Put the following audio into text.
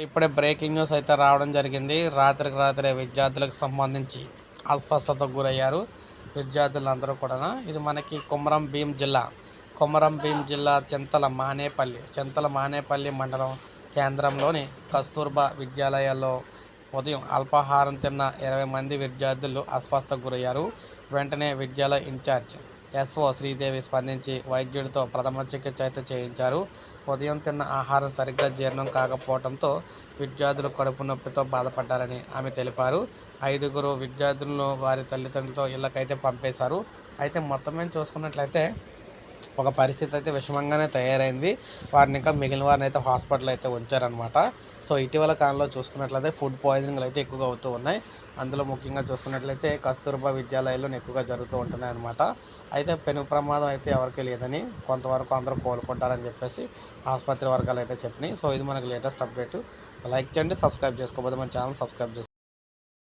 ఇప్పుడే breaking news అయితే రావడం జరిగింది. రాత్రికి రాత్రే విద్యార్థులకు సంబంధించి అస్వస్థతకు గురయ్యారు విద్యార్థులందరూ కూడా ఇది మనకి కుమరం భీం జిల్లా. కుమరం భీం జిల్లా చింతల మానేపల్లి చింతల మానేపల్లి మండలం కేంద్రంలోని కస్తూర్బా విద్యాలయాల్లో ఉదయం అల్పాహారం తిన్న ఇరవై మంది విద్యార్థులు అస్వస్థకు గురయ్యారు. వెంటనే విద్యాలయ ఇన్ఛార్జ్ ఎస్ఓ శ్రీదేవి స్పందించి వైద్యుడితో ప్రథమ చికిత్స అయితే చేయించారు. ఉదయం తిన్న ఆహారం సరిగ్గా జీర్ణం కాకపోవడంతో విద్యార్థులు కడుపు నొప్పితో బాధపడ్డారని ఆమె తెలిపారు. ఐదుగురు విద్యార్థులను వారి తల్లిదండ్రులతో ఇళ్ళకైతే పంపేశారు. అయితే మొత్తం మీద చూసుకున్నట్లయితే ఒక పరిస్థితి అయితే విషమంగానే తయారైంది. వారిని ఇంకా మిగిలిన వారిని అయితే హాస్పిటల్ అయితే ఉంచారనమాట సో ఇటీవల కాలంలో చూసుకున్నట్లయితే ఫుడ్ పాయిజనింగ్లు అయితే ఎక్కువగా అవుతూ ఉన్నాయి. అందులో ముఖ్యంగా చూసుకున్నట్లయితే కస్తూర్బా విద్యాలయాల్లో ఎక్కువగా జరుగుతూ ఉంటున్నాయి అనమాట అయితే పెను ప్రమాదం అయితే ఎవరికీ లేదని కొంతవరకు అందరూ కోలుకుంటారని చెప్పేసి ఆసుపత్రి వర్గాలు అయితే చెప్పినాయి. సో ఇది మనకి లేటెస్ట్ అప్డేట్. లైక్ చేయండి సబ్స్క్రైబ్ చేసుకోకపోతే మన ఛానల్ సబ్స్క్రైబ్ చేసుకోండి